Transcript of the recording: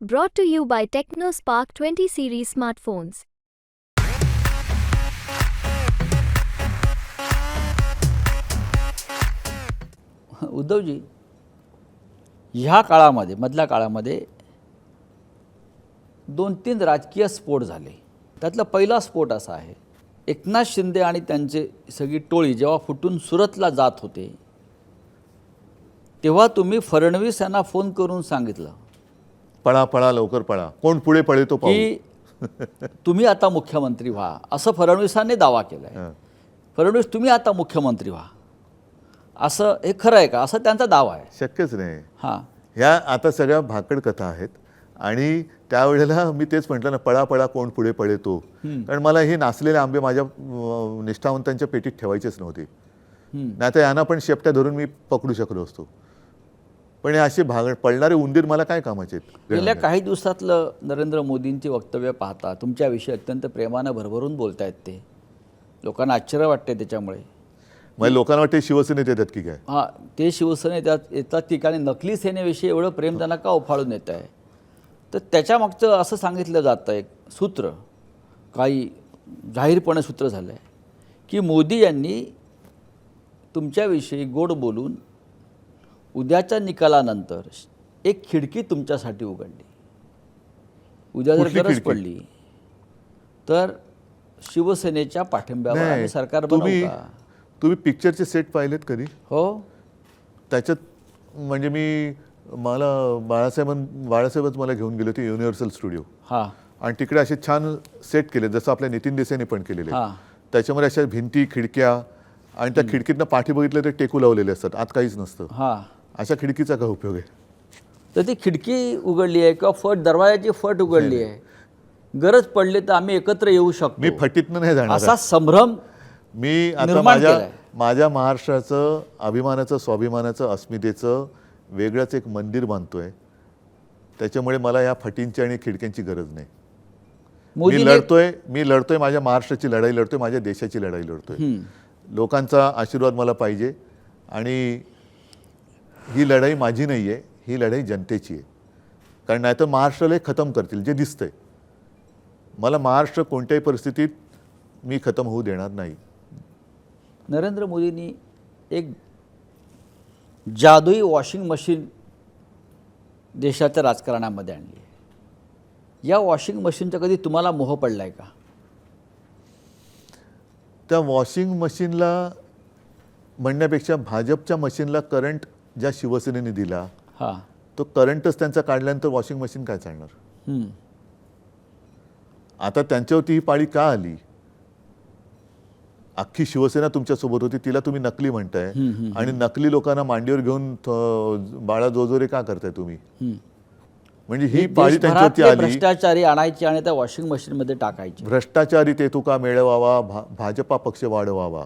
Brought to you by TechnoSpark 20 series smartphones. Uddhavji ह्या काळामध्ये मधल्या काळामध्ये दोन तीन राजकीय स्फोट झाले त्यातला पहिला स्फोट असा आहे एकनाथ शिंदे आणि त्यांचे सगळी टोळी जेव्हा फुटून सुरतला जात होते तेव्हा तुम्ही फडणवीस यांना फोन करून सांगितलं पळा पळा लवकर पळा. कोण पुढे पळे तो की तुम्ही आता मुख्यमंत्री व्हा. असं फडणवीसांनी दावा केला आहे. फडणवीस तुम्ही आता मुख्यमंत्री व्हा. असं हे खरं आहे का? असं त्यांचा दावा आहे. शक्यच नाही. हां. ह्या आता सगळ्या भाकड कथा आहेत. आणि त्यावेळेला मी तेच म्हटलं ना पळा पळा कोण पुढे पळे तो. कारण मला हे नाचलेले आंबे माझ्या निष्ठावंतांच्या पेटीत ठेवायचेच नव्हते. नाही तर यांना पण शेपट्या धरून मी पकडू शकलो असतो. पण हे असे भाग पळणारे उंदीर मला काय कामाचे आहेत? गेल्या काही दिवसातलं नरेंद्र मोदींची वक्तव्य पाहता तुमच्याविषयी अत्यंत प्रेमानं भरभरून बोलतायत ते. लोकांना आश्चर्य वाटते त्याच्यामुळे. म्हणजे लोकांना वाटते शिवसेनेत येतात की काय? हां ते शिवसेने त्यात येतात ठिकाणी नकली सेनेविषयी एवढं प्रेम त्यांना का उफाळून येत आहे? तर त्याच्यामागचं असं सांगितलं जातं एक सूत्र. काही जाहीरपणे सूत्र झालं आहे की मोदी यांनी तुमच्याविषयी गोड बोलून उद्याच्या निकालानंतर एक खिडकी तुमच्यासाठी उघडली. उद्या जर गरज? पडली तर शिवसेनेच्या पाठिंब्यावर आम्ही सरकार तुम्ही तुम्ही पिक्चरचे सेट पाहिलेत कधी? हो. त्याच्यात म्हणजे मी मला बाळासाहेबां बाळासाहेबच मला घेऊन गेले होते युनिव्हर्सल स्टुडिओ हां. आणि तिकडे असे छान सेट केले जसं आपल्या नितीन देसाईने पण केलेले. हां. त्याच्यामध्ये अशा भिंती खिडक्या आणि त्या खिडकीतनं पाठी बघितलं तर टेकू लावलेले असतात आत काहीच नसतं. हां. अशा खिडकीचा काय उपयोग आहे? तर ती खिडकी उघडली आहे किंवा फट दरवाजाची फट उघडली आहे. गरज पडली तर आम्ही एकत्र येऊ मी शकतो फटीतनं नाही जाणार. असा संभ्रम मी आता माझ्या. माझ्या महाराष्ट्राचं अभिमानाचं स्वाभिमानाचं अस्मितेचं वेगळंच एक मंदिर बांधतोय. त्याच्यामुळे मला या फटींची आणि खिडक्यांची गरज नाही. मी लढतोय मी लढतोय माझ्या महाराष्ट्राची लढाई लढतोय माझ्या देशाची लढाई लढतोय. लोकांचा आशीर्वाद मला पाहिजे आणि ही लढाई माझी नाही आहे ही लढाई जनतेची आहे. कारण नाही तर महाराष्ट्राला हे खतम करतील जे दिसतंय. मला महाराष्ट्र कोणत्याही परिस्थितीत मी खतम होऊ देणार नाही. नरेंद्र मोदींनी एक जादुई वॉशिंग मशीन देशाच्या राजकारणामध्ये आणली या वॉशिंग मशीनचा कधी तुम्हाला मोह पडला आहे का? त्या वॉशिंग मशीनला म्हणण्यापेक्षा भाजपच्या मशीनला करंट ज्या शिवसेनेने दिला हां. तो करंटच त्यांचा काढल्यानंतर वॉशिंग मशीन काय चालणार. आता त्यांच्यावरती ही पाळी का आली? अख्खी शिवसेना तुमच्यासोबत होती तिला तुम्ही नकली म्हणताय. आणि नकली लोकांना मांडीवर घेऊन बाळा जोजोरे का करताय तुम्ही. म्हणजे ही पाळी त्यांच्यावरती आली. भ्रष्टाचारी आणायचे आणि त्या वॉशिंग मशीनमध्ये टाकायचे. भ्रष्टाचारी ते तुका मिळवावा भाजपा पक्ष वाढवावा.